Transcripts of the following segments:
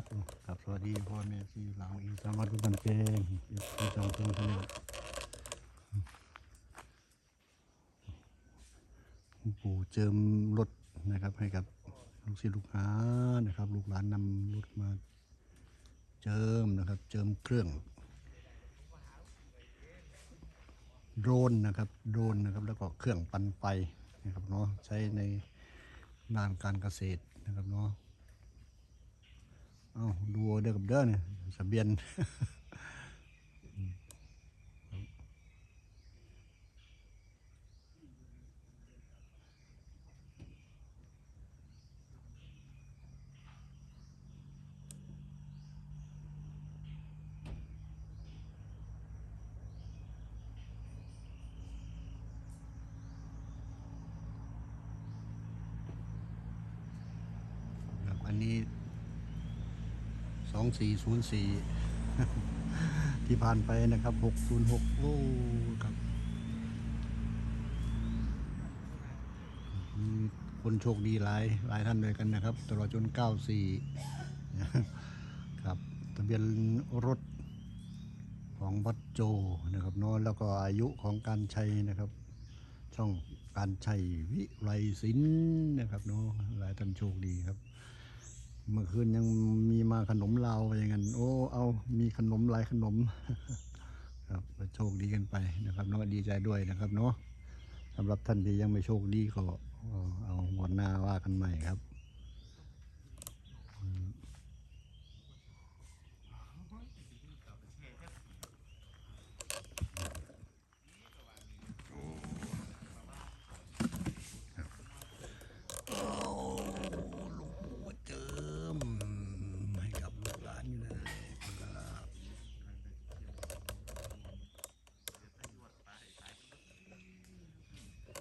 ครับครับ สวัสดีพ่อแม่ที่หลังอีสานวัดกุตันเจงที่องเจงทะเลปู่เจิมรถนะครับ ให้กับลูกศิษย์ลูกหานะครับ ลูกหลานนำรถมาเจิมนะครับ เจิมเครื่องโดรนนะครับโดรนนะครับแล้วก็เครื่องปั่นไฟนะครับเนาะใช้ในด้านการเกษตรนะครับเนาะ อาดูเด้อกับเด้อเนี่ยสะเบียน องสี่ศูนย์สี่ที่ผ่านไปนะครับ 606 โอ้ครับคนโชคดีหลายหลายท่านเลยกันนะครับ ตลอดจนเก้าสี่ครับ ทะเบียนรถของวัดโจนะครับเนอะแล้วก็อายุของการใช้นะครับ ช่องการใช้วิไรสินนะครับเนาะหลายท่านโชคดีครับ เมื่อคืนยังมีมาขนมลาวอย่างนั้นโอ้เอามีขนมหลายขนม ครับโชคดีกันไปนะครับเนาะดีใจด้วยนะครับเนาะสำหรับท่านที่ยังไม่โชคดีก็เอาเอางวดหน้าว่ากันใหม่ครับอืมเอาหลวงปู่มาเจิมให้กับลูกหลานอยู่เลยครับ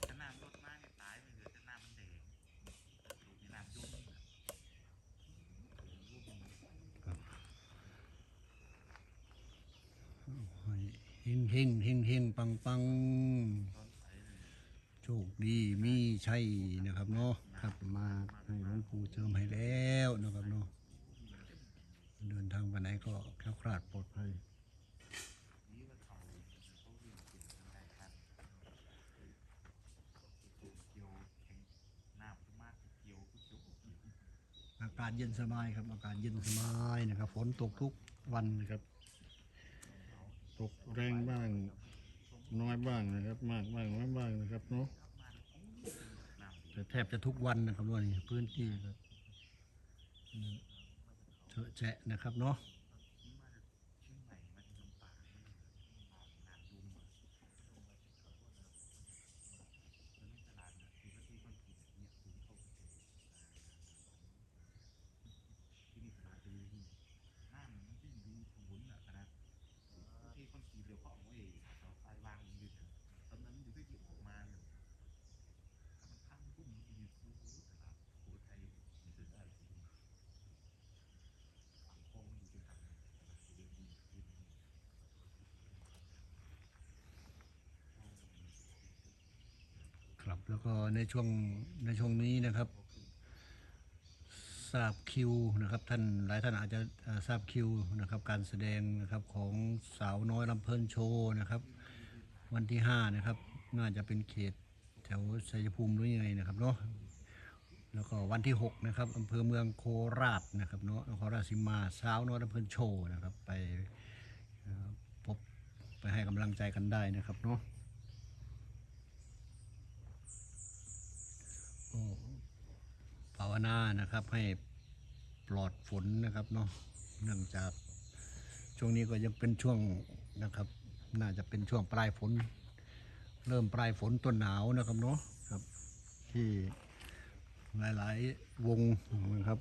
ถ้าน้ำลดมากเนี่ยตายไปเหลือแต่น้ำมันแดงดูในน้ำยุ่งนี่แหละ เฮงเฮงเฮงเฮงปังปังโชคดีมีชัยนะครับเนาะครับมาให้หลวงปู่เจิมให้แล้วนะครับเนาะเดินทางไปไหนก็แคล้วคลาดปลอดภัยนี่ว่าเขาเขาเรียนเก่งกันได้ครับเกี่ยวแข็งน้ำขึ้นมากเกี่ยอากาศเย็นสบายครับ อากาศเย็นสบายนะครับ ฝนตกทุกวันนะครับ ตกแรงบ้าง น้อยบ้างนะครับ มากบ้างน้อยบ้างนะครับเนาะแต่แทบจะทุกวันนะครับวันนี้พื้นที่เถอะแฉะนะครับเนาะ เชียงใหม่มันลำปางน้ำยุ่งแล้วในตลาดเนี่ยคือที่คนกินเนี่ยสูงเข้าไปที่นี่ตลาดจะมีน้ำมันวิ่งดูขบุนอะนะที่คนกินเดี๋ยวเขาเอาไว้เอาไฟวางอยู่ตอนนั้นอยู่ที่ออกมาเนี่ย มันข้างพุ่มมันอยู่สู้ตลาดโอ้ไทยมันจะได้จริงสังคมอยู่ที่ทางตลาดเรียนดีขึ้น ครับ แล้วก็ในช่วงในช่วงนี้นะครับ ทราบคิวนะครับ ท่านหลายท่านอาจจะทราบคิวนะครับ การแสดงนะครับของสาวน้อยลำเพลินโชว์นะครับ วันที่ห้านะครับ น่าจะเป็นเขตแถวชัยภูมิหรือยังไงนะครับเนาะแล้วก็วันที่หกนะครับอำเภอเมืองโคราชนะครับเนาะนครราชสีมาสาวน้อยลำเพลินโชว์นะครับ ไปพบไปให้กำลังใจกันได้นะครับเนาะโอ้ ภาวนานะครับให้ปลอดฝนนะครับเนาะเนื่องจากช่วงนี้ก็ยังเป็นช่วงนะครับ น่าจะเป็นช่วงปลายฝน เริ่มปลายฝนต้นหนาวนะครับเนาะครับ ที่หลาย ๆ วงนะครับ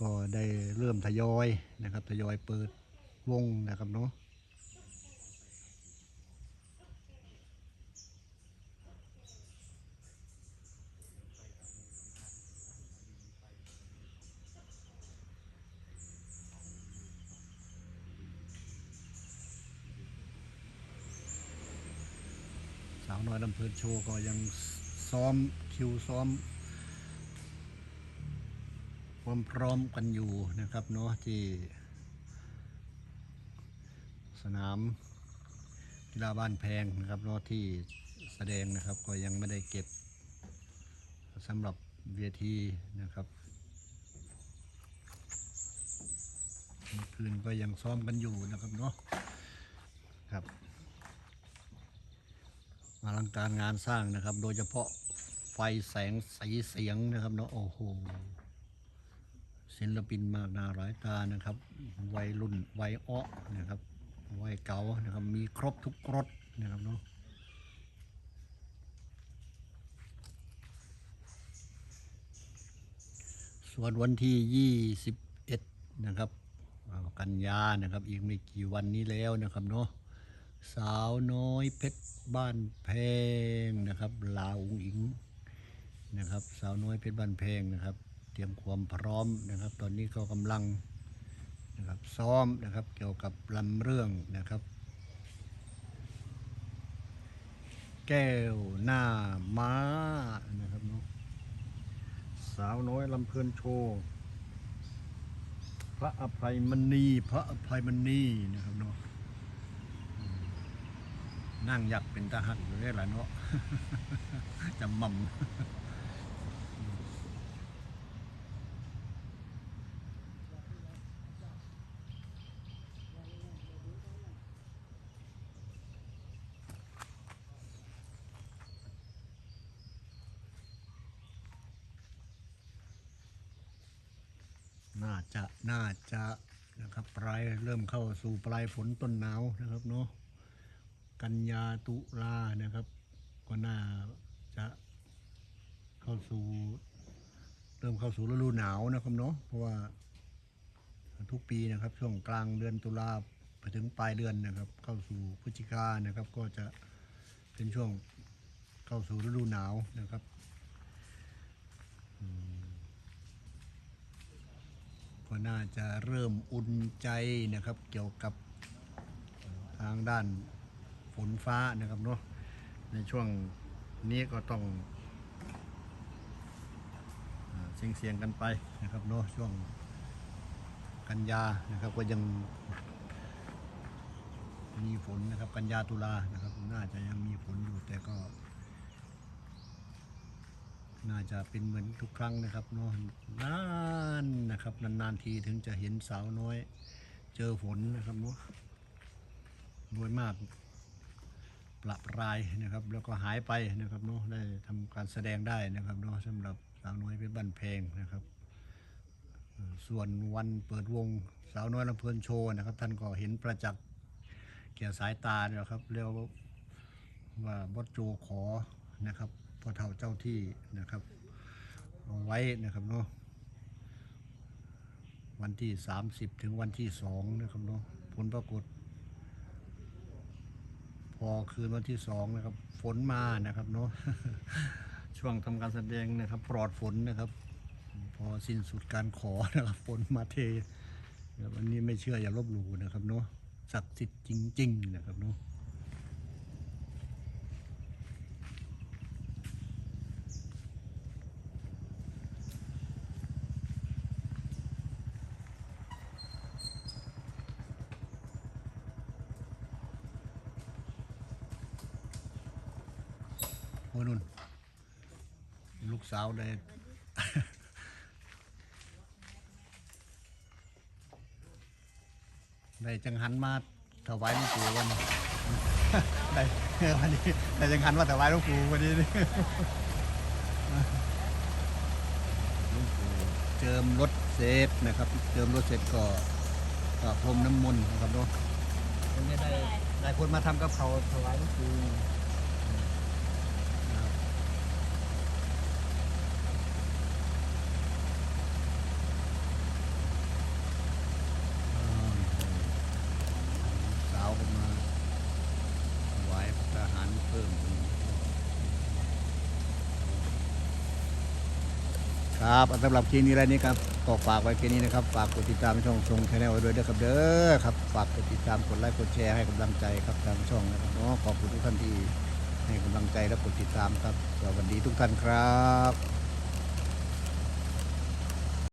ก็ได้เริ่มทยอยนะครับทยอยเปิดวงนะครับเนาะาวน้อยลำเพลินโชว์ก็ยังซ้อมคิวซ้อม ความพร้อมกันอยู่นะครับเนาะที่ สนามกีฬาบ้านแพงนะครับเนาะที่แสดงนะครับก็ยังไม่ได้เก็บสำหรับเวทีนะครับเมื่อคืนก็ยังซ้อมกันอยู่นะครับเนาะครับ อลังการงานสร้างนะครับ โดยเฉพาะไฟแสงสีเสียงนะครับเนาะโอ้โหศิลปินมากหน้าหลายตานะครับ วัยรุ่นวัยอ้อนะครับวัยเก่านะครับ มีครบทุกรสนะครับเนาะส่วนวันที่ 21 นะครับกันยานะครับ อีกไม่กี่วันนี้แล้วนะครับเนาะ สาวน้อยเพชรบ้านแพงนะครับ ลาวอุงอิงนะครับ สาวน้อยเพชรบ้านเพงนะครับ เตรียมความพร้อมนะครับ ตอนนี้ก็กำลังนะครับซ้อมนะครับเกี่ยวกับลำเรื่องนะครับ แก้วหน้าม้านะครับเนาะสาวน้อยลำเพลินโชว์พระอภัยมณีพระอภัยมณีนะครับเนาะอืม นั่งอยากเป็นทหารอยู่ได้หละเนาะจำมั่มน่าจะ น่าจะนะครับ ปลาย เริ่มเข้าสู่ปลายฝนต้นหนาวนะครับเนาะ กันยาตุลานะครับ ก็น่าจะเข้าสู่เริ่มเข้าสู่ฤดูหนาวนะครับเนาะเพราะว่าทุกปีนะครับ ช่วงกลางเดือนตุลาไปถึงปลายเดือนนะครับ เข้าสู่พฤศจิกานะครับ ก็จะเป็นช่วงเข้าสู่ฤดูหนาวนะครับก็น่าจะเริ่มอุ่นใจนะครับ เกี่ยวกับทางด้าน นฟ้านะครับเนาะในช่วงนี้ก็ต้องเสียงเสียงๆกันไปนะครับเนาะช่วงกันยานะครับก็ยังมีฝนนะครับกันยาตุลานะครับน่าจะยังมีฝนอยู่แต่ก็ น่าจะเป็นเหมือนทุกครั้งนะครับเนาะนานนะครับนานๆทีถึงจะเห็นสาวน้อย เจอฝนนะครับเนาะโดยมาก ประปรายนะครับ แล้วก็หายไปนะครับเนาะได้ทำการแสดงได้นะครับเนาะสำหรับสาวน้อยเพชรบ้านเพลงนะครับ ส่วนวันเปิดวงสาวน้อยลำเพลินโชว์นะครับ ท่านก็เห็นประจักษ์แก่สายตาเนี่ยครับเรียกว่าบอสโจขอนะครับพอเท่าเจ้าที่นะครับเอาไว้นะครับเนาะวันที่ 30 ถึงวันที่2นะครับเนาะผลปรากฏ พอคืนวันที่สองนะครับ ฝนมานะครับเนาะช่วงทำการแสดงนะครับ ปลอดฝนนะครับ พอสิ้นสุดการขอนะครับ ฝนมาเทวันนี้ไม่เชื่ออย่าลบหลู่นะครับเนาะศักดิ์สิทธิ์จริง ๆ นะครับเนาะ อนุ่น ลูกสาวได้ ได้จังหันมาถวายหลวงปู่วันนี้ได้วันนี้ได้จังหันมาถวายหลวงปู่วันนี้หลวงปู่เจิมรถเสร็จนะครับ เจิมรถเสร็จก็ก็พรมน้ำมนต์นะครับเนาะวันนี้ได้ได้คนมาทำกับเขาถวายหลวงปู่ ครับอ่าสาวก็มาถวายพระทหารเพิ่มอีก ครับสำหรับคลิปนี้ไรนี้ครับก็ฝากไว้แค่นี้นะครับ ฝากกดติดตามช่องทรงชาแนลไว้ด้วยนะครับเด้อครับ ฝากกดติดตามกดไลค์กดแชร์ให้กำลังใจครับทางช่องนะครับเนาะขอบคุณทุกท่านที่ให้กำลังใจและกดติดตามครับสวัสดีทุกท่านครับ